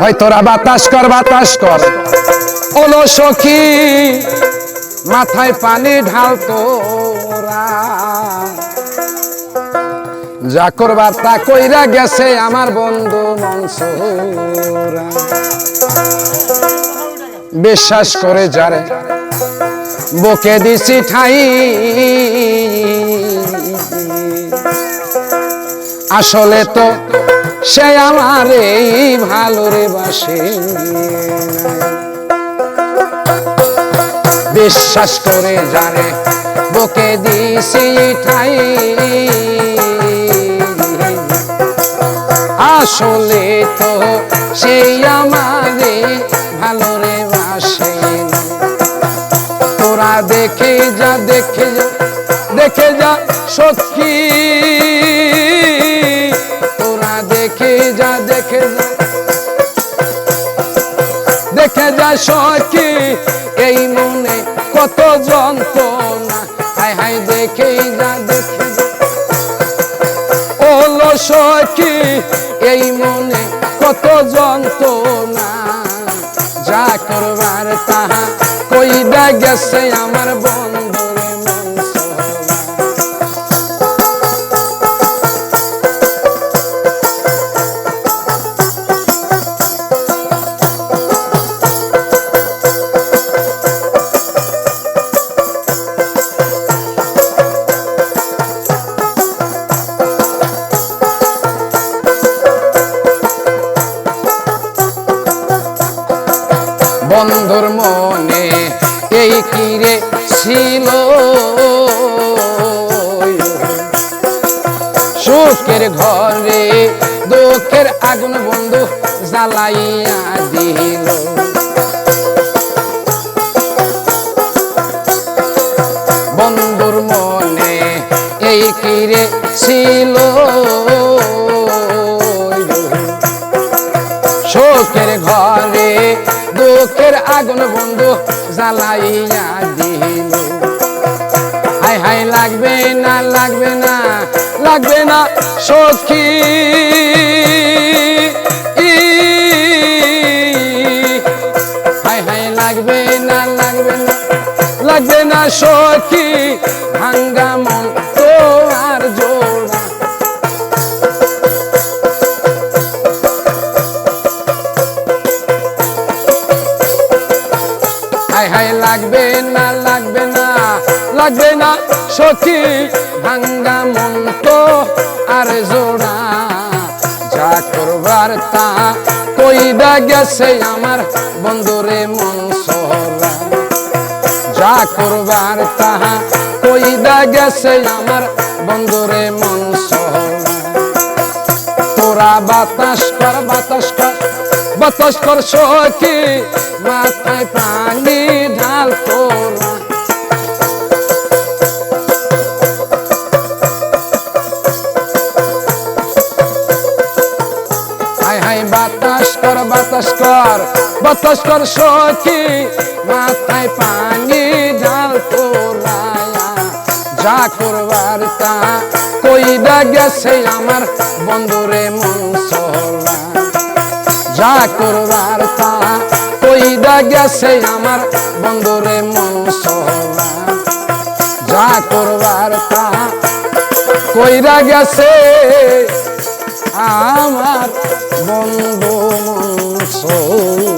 হয় তোরা বাতাস কর বাতাস কর। ওলো সখী, মাথায় পানি ঢাল তোরা। যা করবার তা কইরা গেছে আমার বন্ধু মনসুরা। বিশ্বাস করে যারে, বকে দিছি ঠাই। আসলে তো সে আমার এই ভালো রে বাসে। বিশ্বাস করে জানে, বকে দিছি ঠাই। আসলে তো সেই আমারে ভালো রে বাসে। তোরা দেখে যা দেখে যা দেখে যা সখী। দেখে যা দেখে যা সখী, এই মনে কত যন্ত্রণা। হায় হায় দেখে যা, দেখে ওলো সখী, এই মনে কত যন্ত্রণা। যা করবার তাহা কইবা গেছে আমার বন্ধুরে এই কিরে ছিল। সুখের ঘরে দুঃখের আগুন বন্ধু জ্বালাইয়া দিল। দুঃখের আগুন বন্ধু জ্বালাইয়া দিল। হাই হাই লাগবে না লাগবে না লাগবে না সখী। লাগবে না লাগবে না লাগবে না সখী ভাঙ্গা মন তো আর জোড়া। যা করবার তা কইদা গেছে আমার বন্ধুরে মন সহরা যা করবার তাহা কইদা গেছে আমার বন্ধুরে মন সহরা তোরা বাতাস কর বাতাস কর বাতাস কর সখী, মাথায় পানি কর বাতাস কর বাতাস কর সখী, মাথায় পানি তোরা যা করবার তা কইরা গেছে আমার বন্ধুরে মন সহরা যা করবার তা কইরা গেছে আমার বন্ধুরে মন সহরা যা করবার তা কইরা গেছে আমার বন্ধু মন সহরা